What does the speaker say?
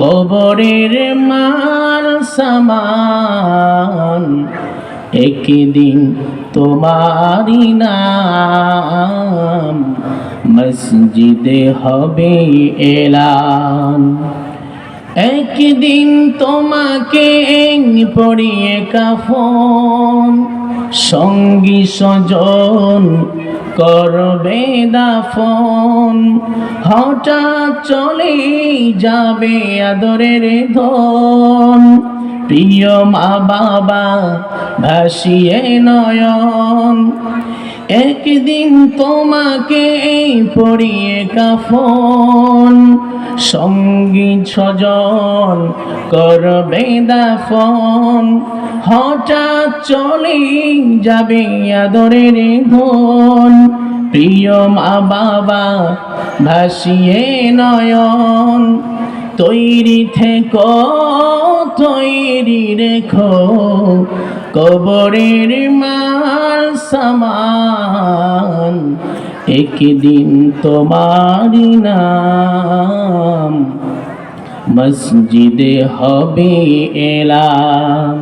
কবরের মাল সামান একদিন তোমারি নাম। মসজিদে হবে এলান। একদিন তোমাকে পড়িয়ে কাফন। সঙ্গী সজন করবে দাফন। হঠাৎ চলে যাবে আদরের ধন। প্রিয় মা বাবা, ভাসিয়ে নয়ন। একদিন তোমাকে এই পড়িয়ে কাফন। সংগীত সজন করবে দাফন। হঠাৎ চলে যাবে আদরের ধন। প্রিয় মা বাবা, ভাসিয়ে নয়ন। তৈরি থেকো তৈরি রেখো। কবরের মাল সামান একদিন তোমারি নাম। মসজিদে হবে এলাম।